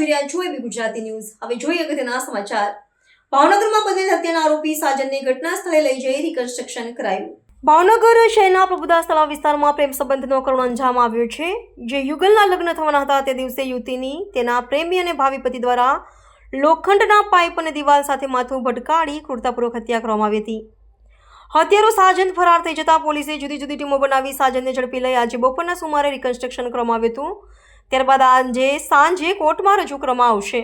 જોઈ રહ્યા છો એબી ગુજરાતી ન્યૂઝ. હવે જોઈએ અગત્યના સમાચાર. ભાવનગરમાં બનેલ હત્યાના આરોપી સાજનને ઘટના સ્થળે લઈ જઈ રિકન્સ્ટ્રક્શન કરાયું. ભાવનગર શહેરના પ્રભુદાસ તળાવ વિસ્તારમાં પ્રેમ સંબંધનો કરુણ અંજામ આવ્યો છે. જે યુગલના લગ્ન થવાના હતા તે દિવસે યુવતીની તેના પ્રેમી અને ભાવિ પતિ દ્વારા લોખંડના પાઇપ અને દિવાલ સાથે માથું ભટકાડી ક્રૂરતાપૂર્વક હત્યા કરવામાં આવી હતી. હત્યારો સાજન ફરાર થઈ જતા પોલીસે જુદી જુદી ટીમો બનાવી સાજનને ઝડપી લઈ આજે બપોરના સુમારે રિકન્સ્ટ્રક્શન કરવામાં આવ્યું હતું. ત્યારબાદ આજે સાંજે કોર્ટમાં રજૂ કરવામાં આવશે.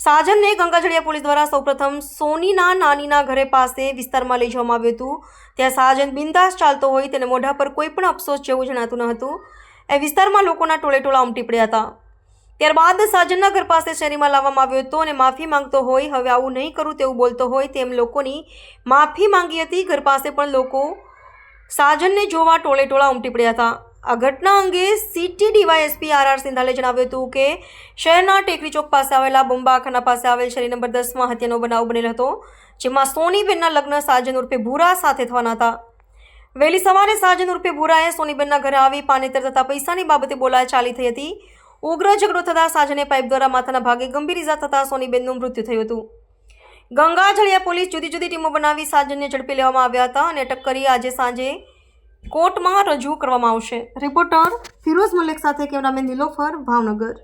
સાજનને ગંગાજળિયા પોલીસ દ્વારા સૌપ્રથમ સોનીના નાનીના ઘરે પાસે વિસ્તારમાં લઈ જવામાં આવ્યું હતું. ત્યાં સાજન બિંદાસ ચાલતો હોય તેને મોઢા પર કોઈ પણ અફસોસ જેવું જણાતું ન હતું. એ વિસ્તારમાં લોકોના ટોળેટોળા ઉમટી પડ્યા હતા. ત્યારબાદ સાજનના ઘર પાસે શેરીમાં લાવવામાં આવ્યો હતો અને માફી માંગતો હોય, હવે આવું નહીં કરું તેવું બોલતો હોય તેમ લોકોની માફી માંગી હતી. ઘર પાસે પણ લોકો સાજનને જોવા ટોળેટોળા ઉમટી પડ્યા હતા. આ ઘટના અંગે city DYSP R R Sindhale જણાવ્યું હતું કે શહેરના ટેકરી ચોક પાસે આવેલા બુંબાખાના પાસે આવેલ શેરી નંબર દસમાં હત્યાનો બનાવ બનેલો હતો, જેમાં સોનીબેનના લગ્ન સાજન ઉર્ફે ભૂરા સાથે થવાના હતા. વહેલી સવારે સાજન ઉર્ફે ભૂરાએ સોનીબેનના ઘરે આવી પાનેતર તથા પૈસાની બાબતે બોલાય ચાલી થઈ હતી. ઉગ્ર ઝઘડો થતાં સાજને પાઇપ દ્વારા માથાના ભાગે ગંભીર ઇજા થતાં સોનીબેનનું મૃત્યુ થયું હતું. ગંગાજળિયા પોલીસ જુદી જુદી ટીમો બનાવી સાજનને ઝડપી લેવામાં આવ્યા હતા અને અટક કરી આજે સાંજે કોર્ટમાં રજૂ કરવામાં આવશે. રિપોર્ટર ફિરોઝ મલિક સાથે કેમેરામેન નિલોફર ભાવનગર.